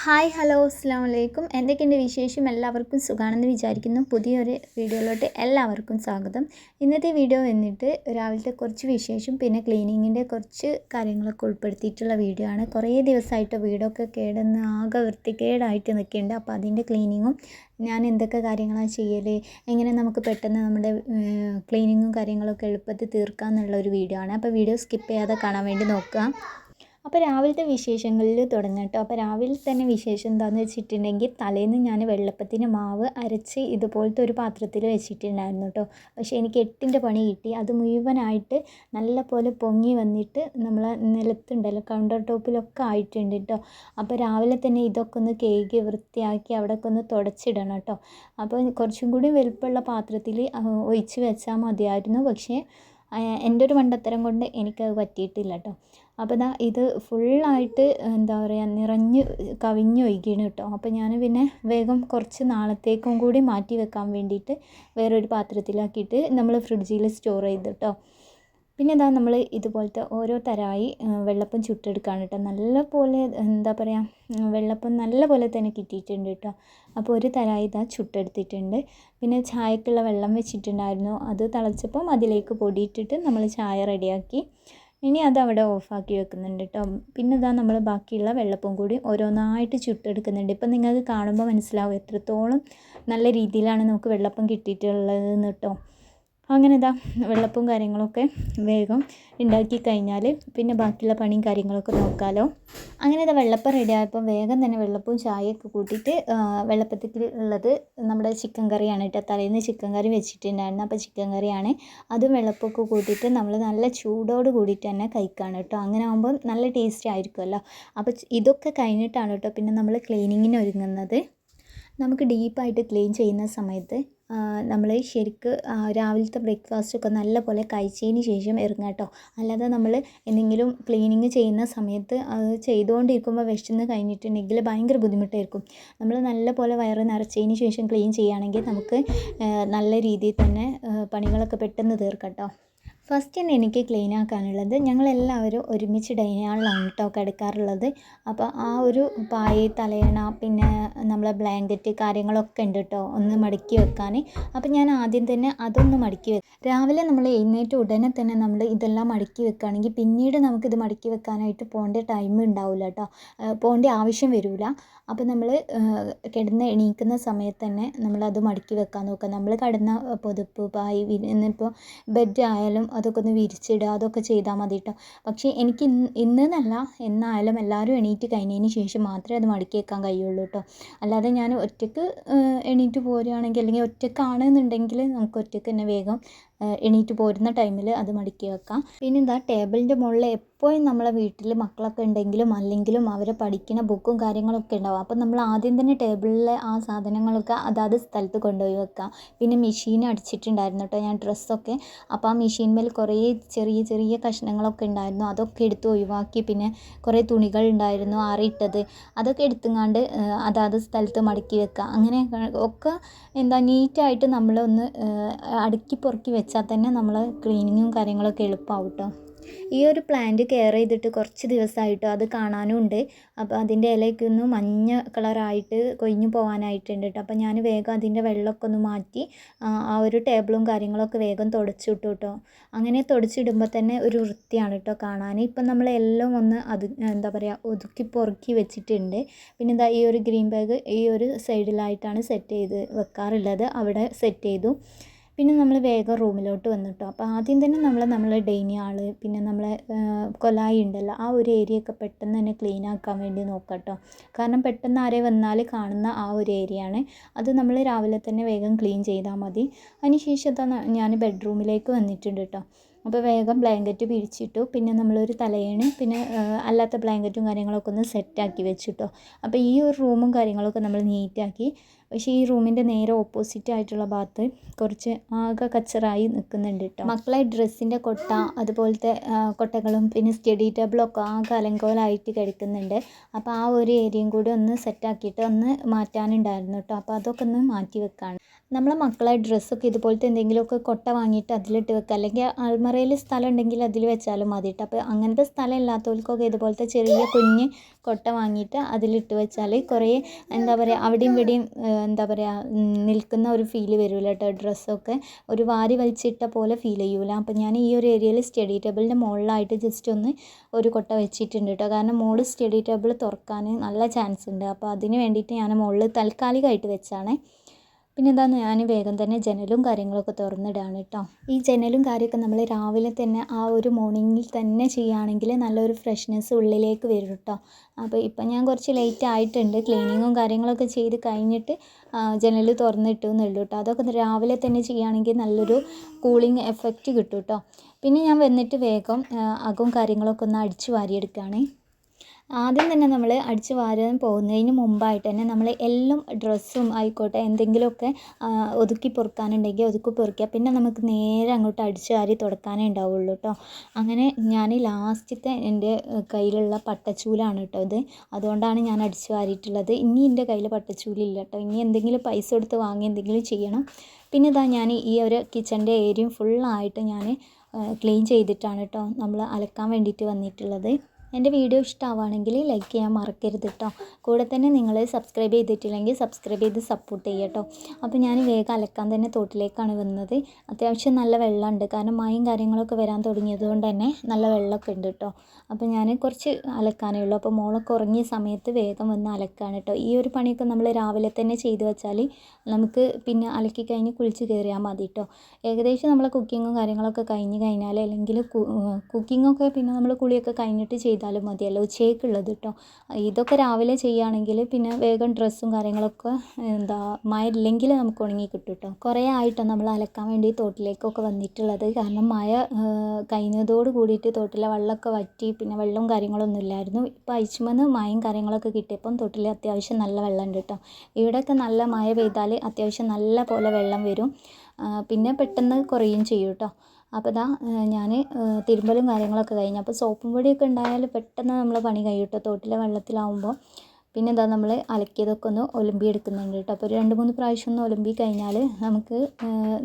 Hi hello അസ്സാം വലൈക്കും എന്തൊക്കെയുണ്ട് വിശേഷം? എല്ലാവർക്കും സുഖമാണെന്ന് വിചാരിക്കുന്നു. പുതിയൊരു വീഡിയോയിലോട്ട് എല്ലാവർക്കും സ്വാഗതം. ഇന്നത്തെ വീഡിയോ വന്നിട്ട് രാവിലത്തെ കുറച്ച് വിശേഷം പിന്നെ ക്ലീനിങ്ങിന്റെ കുറച്ച് കാര്യങ്ങളൊക്കെ ഉൾപ്പെടുത്തിയിട്ടുള്ള വീഡിയോ ആണ്. കുറേ ദിവസമായിട്ട് വീടൊക്കെ കേടന്ന് ആകെ വൃത്തികേടായിട്ട് നിൽക്കുന്നുണ്ട്. അപ്പോൾ അതിന്റെ ക്ലീനിങ്ങും ഞാൻ എന്തൊക്കെ കാര്യങ്ങളാണ് ചെയ്യൽ എങ്ങനെ നമുക്ക് പെട്ടെന്ന് നമ്മുടെ ക്ലീനിങ്ങും കാര്യങ്ങളൊക്കെ എളുപ്പത്തിൽ തീർക്കാമെന്നുള്ള ഒരു വീഡിയോ ആണ്. അപ്പോൾ വീഡിയോ സ്കിപ്പ് ചെയ്യാതെ കാണാൻ വേണ്ടി നോക്കുക. അപ്പോൾ രാവിലത്തെ വിശേഷങ്ങളിൽ തുടങ്ങാം കേട്ടോ. അപ്പോൾ രാവിലെ തന്നെ വിശേഷം എന്താണെന്ന് വെച്ചിട്ടുണ്ടെങ്കിൽ തലേന്ന് ഞാൻ വെള്ളപ്പത്തിന് മാവ് അരച്ച് ഇതുപോലത്തെ ഒരു പാത്രത്തിൽ വെച്ചിട്ടുണ്ടായിരുന്നു കേട്ടോ. പക്ഷേ എനിക്ക് എട്ടിന്റെ പണി കിട്ടി. അത് മുഴുവനായിട്ട് നല്ല പോലെ പൊങ്ങി വന്നിട്ട് നമ്മൾ നിലത്തുണ്ടല്ലോ കൗണ്ടർ ടോപ്പിലൊക്കെ ആയിട്ടുണ്ട് കേട്ടോ. അപ്പോൾ രാവിലെ തന്നെ ഇതൊക്കെ ഒന്ന് കേക്ക് വൃത്തിയാക്കി അവിടെയൊക്കെ ഒന്ന് തുടച്ചിടണം കേട്ടോ. അപ്പോൾ കുറച്ചും കൂടി വലുപ്പമുള്ള പാത്രത്തിൽ ഒഴിച്ച് വെച്ചാൽ മതിയായിരുന്നു. പക്ഷേ എന്റെ ഒരു മണ്ടത്തരം കൊണ്ട് എനിക്കത് പറ്റിയിട്ടില്ല കേട്ടോ അപ്പോൾ ദാ ഇത് ഫുള്ളായിട്ട് എന്താ പറയുക നിറഞ്ഞ് കവിഞ്ഞൊഴുകിയാണ് കേട്ടോ. അപ്പോൾ ഞാൻ പിന്നെ വേഗം കുറച്ച് നാളത്തേക്കും കൂടി മാറ്റി വെക്കാൻ വേണ്ടിയിട്ട് വേറൊരു പാത്രത്തിലാക്കിയിട്ട് നമ്മൾ ഫ്രിഡ്ജിൽ സ്റ്റോർ ചെയ്ത് കേട്ടോ. പിന്നെ ഇതാ നമ്മൾ ഇതുപോലത്തെ ഓരോ തരമായി വെള്ളപ്പം ചുട്ടെടുക്കുകയാണ് കേട്ടോ നല്ല പോലെ എന്താ പറയുക വെള്ളപ്പം നല്ല പോലെ തന്നെ കിട്ടിയിട്ടുണ്ട് കേട്ടോ അപ്പോൾ ഒരു തരായി ഇതാ ചുട്ടെടുത്തിട്ടുണ്ട്. പിന്നെ ചായക്കുള്ള വെള്ളം വെച്ചിട്ടുണ്ടായിരുന്നു. അത് തിളച്ചപ്പം അതിലേക്ക് പൊടിയിട്ടിട്ട് നമ്മൾ ചായ റെഡിയാക്കി. ഇനി അത് അവിടെ ഓഫാക്കി വെക്കുന്നുണ്ട് കേട്ടോ പിന്നെ ഇതാ നമ്മൾ ബാക്കിയുള്ള വെള്ളപ്പം കൂടി ഓരോന്നായിട്ട് ചുട്ടെടുക്കുന്നുണ്ട്. ഇപ്പം നിങ്ങൾക്ക് കാണുമ്പോൾ മനസ്സിലാവും എത്രത്തോളം നല്ല രീതിയിലാണ് നമുക്ക് വെള്ളപ്പം കിട്ടിയിട്ടുള്ളതെന്ന് കേട്ടോ അങ്ങനെ ഇതാ വെള്ളപ്പവും കാര്യങ്ങളൊക്കെ വേഗം ഉണ്ടാക്കി കഴിഞ്ഞാൽ പിന്നെ ബാക്കിയുള്ള പണിയും കാര്യങ്ങളൊക്കെ നോക്കാമല്ലോ അങ്ങനെ ഇതാ വെള്ളപ്പം റെഡി ആയപ്പോൾ വേഗം തന്നെ വെള്ളപ്പവും ചായയൊക്കെ കൂട്ടിയിട്ട് വെള്ളപ്പത്തിൽ ഉള്ളത് നമ്മുടെ ചിക്കൻ കറിയാണ് കേട്ടോ. തലേന്ന് ചിക്കൻ കറി വെച്ചിട്ടുണ്ടായിരുന്നു. അപ്പോൾ ചിക്കൻ കറിയാണ്. അതും വെള്ളപ്പൊക്കെ കൂട്ടിയിട്ട് നമ്മൾ നല്ല ചൂടോട് കൂടിയിട്ട് തന്നെ കഴിക്കുകയാണ് കേട്ടോ. അങ്ങനെ ആകുമ്പോൾ നല്ല ടേസ്റ്റ് ആയിരിക്കുമല്ലോ അപ്പോൾ ഇതൊക്കെ കഴിഞ്ഞിട്ടാണ് കേട്ടോ പിന്നെ നമ്മൾ ക്ലീനിങ്ങിന് ഒരുങ്ങുന്നത്. നമുക്ക് ഡീപ്പായിട്ട് ക്ലീൻ ചെയ്യുന്ന സമയത്ത് നമ്മൾ ശരിക്ക് രാവിലത്തെ ബ്രേക്ക്ഫാസ്റ്റ് ഒക്കെ നല്ല നല്ലപോലെ കഴിച്ചതിന് ശേഷം ഇറങ്ങുക കേട്ടോ അല്ലാതെ നമ്മൾ എന്തെങ്കിലും ക്ലീനിങ് ചെയ്യുന്ന സമയത്ത് അത് ചെയ്തുകൊണ്ടിരിക്കുമ്പോൾ വിശന്ന് കഴിഞ്ഞിട്ടുണ്ടെങ്കിൽ ഭയങ്കര ബുദ്ധിമുട്ടായിരിക്കും. നമ്മൾ നല്ലപോലെ വയറ് നിറച്ചതിന് ശേഷം ക്ലീൻ ചെയ്യുകയാണെങ്കിൽ നമുക്ക് നല്ല രീതിയിൽ തന്നെ പണികളൊക്കെ പെട്ടെന്ന് തീർക്കാം കേട്ടോ ഫസ്റ്റ് തന്നെ എനിക്ക് ക്ലീൻ ആക്കാനുള്ളത് ഞങ്ങളെല്ലാവരും ഒരുമിച്ച് ഡൈനിങ് ഹാളിലാണ് കേട്ടോ കിടക്കാറുള്ളത്. അപ്പോൾ ആ ഒരു പായ തലയണ പിന്നെ നമ്മളെ ബ്ലാങ്കറ്റ് കാര്യങ്ങളൊക്കെ ഉണ്ട് കേട്ടോ ഒന്ന് മടക്കി വെക്കാൻ അപ്പോൾ ഞാൻ ആദ്യം തന്നെ അതൊന്ന് മടക്കി വെക്കും. രാവിലെ നമ്മൾ എഴുന്നേറ്റ് ഉടനെ തന്നെ നമ്മൾ ഇതെല്ലാം മടക്കി വെക്കുകയാണെങ്കിൽ പിന്നീട് നമുക്കിത് മടക്കി വെക്കാനായിട്ട് പോകേണ്ട ടൈം ഉണ്ടാവില്ല കേട്ടോ പോകേണ്ട ആവശ്യം വരില്ല അപ്പോൾ നമ്മൾ കിടന്ന് എണീക്കുന്ന സമയത്ത് തന്നെ നമ്മളത് മടക്കി വെക്കാൻ നോക്കുക. നമ്മൾ കിടന്ന പൊതുപ്പ് പായ് ഇന്നിപ്പോൾ ബെഡ് ആയാലും അതൊക്കെ ഒന്ന് വിരിച്ചിടുക അതൊക്കെ ചെയ്താൽ മതി കേട്ടോ പക്ഷേ എനിക്ക് ഇന്ന് ഇന്നെന്നല്ല എന്നായാലും എല്ലാവരും എണീറ്റ് കഴിഞ്ഞതിന് ശേഷം മാത്രമേ അത് മടക്കി വെക്കാൻ കഴിയുള്ളൂ കേട്ടോ അല്ലാതെ ഞാൻ ഒറ്റയ്ക്ക് എണീറ്റ് പോരുകയാണെങ്കിൽ അല്ലെങ്കിൽ ഒറ്റയ്ക്കാണെന്നുണ്ടെങ്കിൽ നമുക്ക് ഒറ്റയ്ക്ക് തന്നെ വേഗം എണീറ്റ് പോരുന്ന ടൈമിൽ അത് മടക്കി വെക്കാം. പിന്നെ എന്താ ടേബിളിന്റെ മുകളിൽ എപ്പോഴും നമ്മളെ വീട്ടിൽ മക്കളൊക്കെ ഉണ്ടെങ്കിലും അല്ലെങ്കിലും അവരെ പഠിക്കുന്ന ബുക്കും കാര്യങ്ങളൊക്കെ ഉണ്ടാവും. അപ്പം നമ്മൾ ആദ്യം തന്നെ ടേബിളിലെ ആ സാധനങ്ങളൊക്കെ അതാത് സ്ഥലത്ത് കൊണ്ടുപോയി വെക്കാം. പിന്നെ മെഷീൻ അടിച്ചിട്ടുണ്ടായിരുന്നു കേട്ടോ ഞാൻ ഡ്രസ്സൊക്കെ. അപ്പോൾ ആ മെഷീൻമേൽ കുറേ ചെറിയ ചെറിയ കഷ്ണങ്ങളൊക്കെ ഉണ്ടായിരുന്നു. അതൊക്കെ എടുത്ത് ഒഴിവാക്കി. പിന്നെ കുറേ തുണികൾ ഉണ്ടായിരുന്നു ആറിയിട്ടത് അതൊക്കെ എടുത്തുങ്ങാണ്ട് അതാത് സ്ഥലത്ത് മടക്കി വെക്കുക അങ്ങനെ ഒക്കെ എന്താ നീറ്റായിട്ട് നമ്മളൊന്ന് അടുക്കി പൊറുക്കി വെച്ചാൽ തന്നെ നമ്മൾ ക്ലീനിങ്ങും കാര്യങ്ങളൊക്കെ എളുപ്പമാവും കേട്ടോ. ഈ ഒരു പ്ലാന്റ് കെയർ ചെയ്തിട്ട് കുറച്ച് ദിവസമായിട്ടോ അത് കാണാനും ഉണ്ട്. അപ്പോൾ അതിന്റെ ഇലയൊക്കെ ഒന്ന് മഞ്ഞ കളറായിട്ട് കൊഴിഞ്ഞു പോകാനായിട്ടുണ്ട് കേട്ടോ അപ്പോൾ ഞാൻ വേഗം അതിന്റെ വെള്ളമൊക്കെ ഒന്ന് മാറ്റി ആ ഒരു ടേബിളും കാര്യങ്ങളൊക്കെ വേഗം തുടച്ചിട്ടു കേട്ടോ അങ്ങനെ തുടച്ചിടുമ്പോൾ തന്നെ ഒരു വൃത്തിയാണ് കേട്ടോ കാണാൻ. ഇപ്പം നമ്മളെല്ലാം ഒന്ന് അത് എന്താ പറയുക ഒതുക്കി പൊറുക്കി വെച്ചിട്ടുണ്ട്. പിന്നെ എന്താ ഈ ഒരു ഗ്രീൻ ബാഗ് ഈ ഒരു സൈഡിലായിട്ടാണ് സെറ്റ് ചെയ്ത് വെക്കാറുള്ളത്. അവിടെ സെറ്റ് ചെയ്തു. പിന്നെ നമ്മൾ വേഗം റൂമിലോട്ട് വന്നു അപ്പോൾ ആദ്യം തന്നെ നമ്മൾ നമ്മളെ ഡൈനിങ് ഹാൾ പിന്നെ നമ്മളെ കൊലായി ഉണ്ടല്ലോ ആ ഒരു ഏരിയ ഒക്കെ പെട്ടെന്ന് തന്നെ ക്ലീൻ ആക്കാൻ വേണ്ടി നോക്കട്ടോ കേട്ടോ കാരണം പെട്ടെന്ന് ആരെ വന്നാൽ കാണുന്ന ആ ഒരു ഏരിയ ആണ്. അത് നമ്മൾ രാവിലെ തന്നെ വേഗം ക്ലീൻ ചെയ്താൽ മതി. അതിനുശേഷം ഞാൻ ബെഡ്റൂമിലേക്ക് വന്നിട്ടുണ്ട് കേട്ടോ അപ്പോൾ വേഗം ബ്ലാങ്കറ്റ് പിരിച്ചിട്ടു പിന്നെ നമ്മളൊരു തലയണ പിന്നെ അല്ലാത്ത ബ്ലാങ്കറ്റും കാര്യങ്ങളൊക്കെ ഒന്ന് സെറ്റാക്കി വെച്ചിട്ടോ. അപ്പോൾ ഈ ഒരു റൂമും കാര്യങ്ങളൊക്കെ നമ്മൾ നീറ്റാക്കി പക്ഷേ ഈ റൂമിന്റെ നേരെ ഓപ്പോസിറ്റ് ആയിട്ടുള്ള ഭാഗത്ത് കുറച്ച് ആകെ കച്ചറായി നിൽക്കുന്നുണ്ട് കേട്ടോ മക്കളെ ഡ്രസ്സിന്റെ കൊട്ട അതുപോലത്തെ കൊട്ടകളും പിന്നെ സ്റ്റഡി ടേബിളൊക്കെ ആകെ അലങ്കോലായിട്ട് കിടക്കുന്നുണ്ട്. അപ്പോൾ ആ ഒരു ഏരിയയും കൂടി ഒന്ന് സെറ്റാക്കിയിട്ട് ഒന്ന് മാറ്റാനുണ്ടായിരുന്നു കേട്ടോ അപ്പോൾ അതൊക്കെ ഒന്ന് മാറ്റി വെക്കാണ്. നമ്മളെ മക്കളെ ഡ്രസ്സൊക്കെ ഇതുപോലത്തെ എന്തെങ്കിലുമൊക്കെ കൊട്ട വാങ്ങിയിട്ട് അതിലിട്ട് വെക്കുക അല്ലെങ്കിൽ അൽമറയിൽ സ്ഥലം ഉണ്ടെങ്കിൽ അതിൽ വെച്ചാലും മതി കേട്ടോ അപ്പോൾ അങ്ങനത്തെ സ്ഥലം ഇല്ലാത്തവർക്കൊക്കെ ഇതുപോലത്തെ ചെറിയ കുഞ്ഞ് കൊട്ട വാങ്ങിയിട്ട് അതിലിട്ട് വെച്ചാൽ കുറേ എന്താ പറയുക അവിടെയും ഇവിടെയും എന്താ പറയുക നിൽക്കുന്ന ഒരു ഫീൽ വരില്ല കേട്ടോ ഡ്രസ്സൊക്കെ ഒരു വാരി വലിച്ചിട്ട പോലെ ഫീൽ ചെയ്യൂല. അപ്പം ഞാൻ ഈ ഒരു ഏരിയയിൽ സ്റ്റഡി ടേബിളിന്റെ മുകളിലായിട്ട് ജസ്റ്റ് ഒന്ന് ഒരു കൊട്ട വെച്ചിട്ടുണ്ട് കേട്ടോ കാരണം മോൾ സ്റ്റഡി ടേബിൾ തുറക്കാൻ നല്ല ചാൻസ് ഉണ്ട്. അപ്പോൾ അതിന് വേണ്ടിയിട്ട് ഞാൻ മുകളിൽ താൽക്കാലികമായിട്ട് വെച്ചാണ്. പിന്നെ എന്താ ഞാൻ വേഗം തന്നെ ജനലും കാര്യങ്ങളൊക്കെ തുറന്നിടാണ് കേട്ടോ ഈ ജനലും കാര്യമൊക്കെ നമ്മൾ രാവിലെ തന്നെ ആ ഒരു മോർണിംഗിൽ തന്നെ ചെയ്യുകയാണെങ്കിൽ നല്ലൊരു ഫ്രഷ്നെസ് ഉള്ളിലേക്ക് വരും കേട്ടോ അപ്പോൾ ഇപ്പം ഞാൻ കുറച്ച് ലേറ്റ് ആയിട്ടുണ്ട്. ക്ലീനിങ്ങും കാര്യങ്ങളൊക്കെ ചെയ്ത് കഴിഞ്ഞിട്ട് ജനൽ തുറന്നിട്ടു എന്നുള്ളൂ കേട്ടോ അതൊക്കെ രാവിലെ തന്നെ ചെയ്യുകയാണെങ്കിൽ നല്ലൊരു കൂളിംഗ് എഫക്റ്റ് കിട്ടും കേട്ടോ പിന്നെ ഞാൻ വന്നിട്ട് വേഗം അകവും കാര്യങ്ങളൊക്കെ ഒന്ന് അടിച്ചു വാരിയെടുക്കുകയാണ്. ആദ്യം തന്നെ നമ്മൾ അടിച്ച് വാരാൻ പോകുന്നതിന് മുമ്പായിട്ട് തന്നെ നമ്മൾ എല്ലാം ഡ്രസ്സും ആയിക്കോട്ടെ എന്തെങ്കിലുമൊക്കെ ഒതുക്കി പൊറുക്കാനുണ്ടെങ്കിൽ ഒതുക്കി പൊറുക്കുക. പിന്നെ നമുക്ക് നേരെ അങ്ങോട്ട് അടിച്ച് വാരി തുടക്കാനേ ഉണ്ടാവുള്ളൂ കേട്ടോ അങ്ങനെ ഞാൻ ലാസ്റ്റത്തെ എന്റെ കയ്യിലുള്ള പട്ടച്ചൂലാണ് കേട്ടോ ഇത്. അതുകൊണ്ടാണ് ഞാൻ അടിച്ച് വാരിയിട്ടുള്ളത്. ഇനി എന്റെ കയ്യിൽ പട്ടച്ചൂലില്ല കേട്ടോ ഇനി എന്തെങ്കിലും പൈസ കൊടുത്ത് വാങ്ങി എന്തെങ്കിലും ചെയ്യണം. പിന്നെ ഇതാ ഞാൻ ഈ ഒരു കിച്ചന്റെ ഏരിയയും ഫുള്ളായിട്ട് ഞാൻ ക്ലീൻ ചെയ്തിട്ടാണ് കേട്ടോ നമ്മൾ അലക്കാൻ വേണ്ടിയിട്ട് വന്നിട്ടുള്ളത്. എന്റെ വീഡിയോ ഇഷ്ടമാവുകയാണെങ്കിൽ ലൈക്ക് ചെയ്യാൻ മറക്കരുത് കേട്ടോ കൂടെ തന്നെ നിങ്ങൾ സബ്സ്ക്രൈബ് ചെയ്തിട്ടില്ലെങ്കിൽ സബ്സ്ക്രൈബ് ചെയ്ത് സപ്പോർട്ട് ചെയ്യുക കേട്ടോ അപ്പോൾ ഞാൻ വേഗം അലക്കാൻ തന്നെ തോട്ടിലേക്കാണ് വന്നത്. അത്യാവശ്യം നല്ല വെള്ളമുണ്ട്. കാരണം മഴയും കാര്യങ്ങളൊക്കെ വരാൻ തുടങ്ങിയത് കൊണ്ട് തന്നെ നല്ല വെള്ളമൊക്കെ ഉണ്ട് കേട്ടോ അപ്പോൾ ഞാൻ കുറച്ച് അലക്കാനേ ഉള്ളൂ. അപ്പോൾ മോളൊക്കെ ഉറങ്ങിയ സമയത്ത് വേഗം വന്ന് അലക്കാണ് കേട്ടോ ഈ ഒരു പണിയൊക്കെ നമ്മൾ രാവിലെ തന്നെ ചെയ്തു വെച്ചാൽ നമുക്ക് പിന്നെ അലക്കി കഴിഞ്ഞ് കുളിച്ച് കയറിയാൽ മതി കേട്ടോ ഏകദേശം നമ്മളെ കുക്കിങ്ങും കാര്യങ്ങളൊക്കെ കഴിഞ്ഞ് കഴിഞ്ഞാൽ അല്ലെങ്കിൽ കുക്കിങ്ങൊക്കെ പിന്നെ നമ്മൾ കുളിയൊക്കെ കഴിഞ്ഞിട്ട് ചെയ്താലും മതിയല്ലോ ഉച്ചയ്ക്കുള്ളത് കേട്ടോ ഇതൊക്കെ രാവിലെ ചെയ്യുകയാണെങ്കിൽ പിന്നെ വേഗം ഡ്രസ്സും കാര്യങ്ങളൊക്കെ എന്താ മഴ ഇല്ലെങ്കിൽ നമുക്ക് ഉണങ്ങി കിട്ടും കേട്ടോ കുറേ ആയിട്ടോ നമ്മൾ അലക്കാൻ വേണ്ടി തോട്ടിലേക്കൊക്കെ വന്നിട്ടുള്ളത്. കാരണം മഴ കഴിഞ്ഞതോട് കൂടിയിട്ട് തോട്ടിലെ വെള്ളമൊക്കെ വറ്റി പിന്നെ വെള്ളവും കാര്യങ്ങളൊന്നും ഇല്ലായിരുന്നു. ഇപ്പോൾ അയച്ചുമെന്ന് മഴയും കാര്യങ്ങളൊക്കെ കിട്ടിയപ്പം തോട്ടിൽ അത്യാവശ്യം നല്ല വെള്ളമുണ്ട് കേട്ടോ ഇവിടെയൊക്കെ നല്ല മഴ പെയ്താൽ അത്യാവശ്യം നല്ല പോലെ വെള്ളം വരും. പിന്നെ പെട്ടെന്ന് കുറയും ചെയ്യും കേട്ടോ അപ്പോൾ ഇതാ ഞാൻ തിരുമ്പലും കാര്യങ്ങളൊക്കെ കഴിഞ്ഞു. അപ്പോൾ സോപ്പും പൊടിയൊക്കെ ഉണ്ടായാൽ പെട്ടെന്ന് നമ്മൾ പണി കഴിയും കേട്ടോ തോട്ടിലെ വെള്ളത്തിലാവുമ്പോൾ പിന്നെ എന്താ നമ്മൾ അലക്കിയതൊക്കെ ഒന്ന് ഒലമ്പി എടുക്കുന്നുണ്ട് കേട്ടോ അപ്പോൾ ഒരു രണ്ട് മൂന്ന് പ്രാവശ്യം ഒന്ന് ഒലമ്പി കഴിഞ്ഞാൽ നമുക്ക്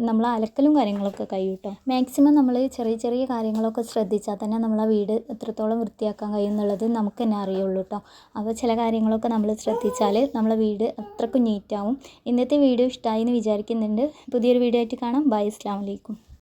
നമ്മൾ അലക്കലും കാര്യങ്ങളൊക്കെ കഴിയും കേട്ടോ മാക്സിമം നമ്മൾ ചെറിയ ചെറിയ കാര്യങ്ങളൊക്കെ ശ്രദ്ധിച്ചാൽ തന്നെ നമ്മളെ വീട് എത്രത്തോളം വൃത്തിയാക്കാൻ കഴിയും എന്നുള്ളത് നമുക്ക് തന്നെ അറിയുള്ളൂ കേട്ടോ അപ്പോൾ ചില കാര്യങ്ങളൊക്കെ നമ്മൾ ശ്രദ്ധിച്ചാൽ നമ്മളെ വീട് അത്രക്കും നീറ്റാവും. ഇന്നത്തെ വീഡിയോ ഇഷ്ടമായി എന്ന് വിചാരിക്കുന്നുണ്ട്. പുതിയൊരു വീഡിയോ ആയിട്ട് കാണാം. ബൈ. അസ്സാം വലൈക്കും